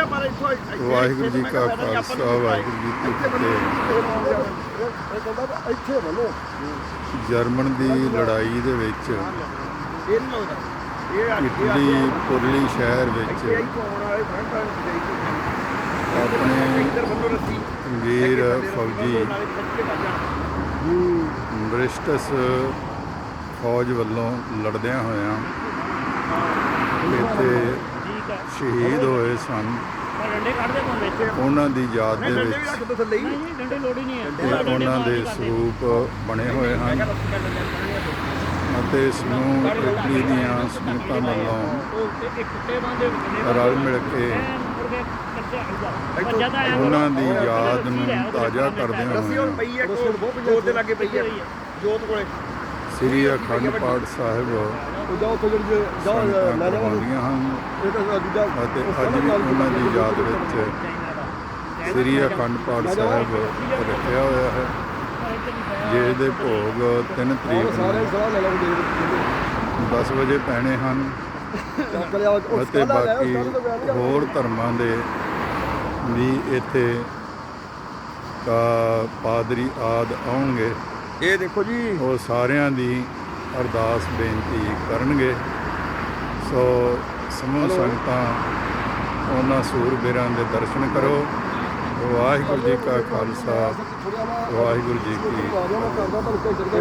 ਆ ਪਰ ਇੱਥੋਂ ਇੱਥੇ- ਵਾਹਿਗੁਰੂ ਜੀ ਕਾ ਖਾਲਸਾ ਵਾਹਿਗੁਰੂ ਜੀ ਕੀ ਫਤਿਹ। ਇੱਥੇ ਜਰਮਨ ਦੀ ਲੜਾਈ ਦੇ ਵਿੱਚ ਇਟਲੀ ਪੁਰਲੀ ਸ਼ਹਿਰ ਵਿੱਚ ਆਪਣੇ ਵੀਰ ਫੌਜੀ। ਬ੍ਰਿਸਟਸ ਫੌਜ ਵੱਲੋਂ ਲੜਦਿਆਂ ਹੋਇਆਂ ਇੱਥੇ ਸ਼ਹੀਦ ਹੋਏ ਸਨ। ਪਰ ਡੰਡੇ ਕੱਢਦੇ ਕੋਲ ਵਿੱਚ ਉਹਨਾਂ ਦੀ ਯਾਦ ਦੇ ਡੰਡੇ ਵੀ ਵਿੱਚ ਰੱਖ ਦੋ ਥੱਲੇ ਹੀ ਨਹੀਂ ਡੰਡੇ ਲੋੜ ਹੀ ਨਹੀਂ ਹੈ। ਇਹ ਉਹਨਾਂ ਦੇ ਸਰੂਪ ਬਣੇ ਹੋਏ ਹਨ। ਅਤੇ ਸਮੂਹ ਇਟਲੀ ਦੀਆਂ ਸਮੂਹਾਂ ਵੱਲੋਂ ਰਲ ਮਿਲ ਕੇ ਉਹਨਾਂ ਦੀ ਯਾਦ ਨੂੰ ਤਾਜ਼ਾ ਕਰਦੇ ਹੋਏ ਪਈ ਹੈ ਕੋਲ ਜੋਤ ਦੇ ਲਾਗੇ ਪਈ ਹੈ। ਜੋਤ ਕੋਲੇ। ਸ੍ਰੀ ਅਖੰਡ ਪਾਠ ਸਾਹਿਬ ਉਹ ਜਾਓ ਉੱਥੇ ਜਿਹੜੀ ਜਾਓ ਕਰਵਾਉਂਦੀਆਂ ਹਨ। ਇਹ ਤਾਂ ਦੂਜਾ ਅਤੇ ਅੱਜ ਵੀ ਉਹਨਾਂ ਦੀ ਯਾਦ ਵਿੱਚ ਸ੍ਰੀ ਅਖੰਡ ਪਾਠ ਸਾਹਿਬ ਰੱਖਿਆ ਹੋਇਆ ਹੈ ਜਿਸ ਦੇ ਭੋਗ 3 ਤਰੀਕ ਸਾਰੇ ਨੂੰ ਲੈ 10 ਵਜੇ ਪੈਣੇ ਹਨ ਚੱਕ ਲਿਆ ਉਹ ਅਤੇ ਬਾਕੀ ਹੋਰ ਧਰਮਾਂ ਦੇ ਵੀ ਇੱਥੇ ਕਾ ਪਾਦਰੀ ਆਦ ਆਉਣਗੇ। ਇਹ ਦੇਖੋ ਜੀ। ਉਹ ਸਾਰਿਆਂ ਦੀ ਅਰਦਾਸ ਬੇਨਤੀ ਕਰਨਗੇ। ਸੋ ਸਮੂਹ ਸੰਗਤਾਂ ਉਹਨਾਂ ਸੂਰਬੀਰਾਂ ਦੇ ਦਰਸ਼ਨ ਕਰੋ। ਵਾਹਿਗੁਰੂ ਜੀ ਕਾ ਖਾਲਸਾ ਵਾਹਿਗੁਰੂ ਜੀ ਕੀ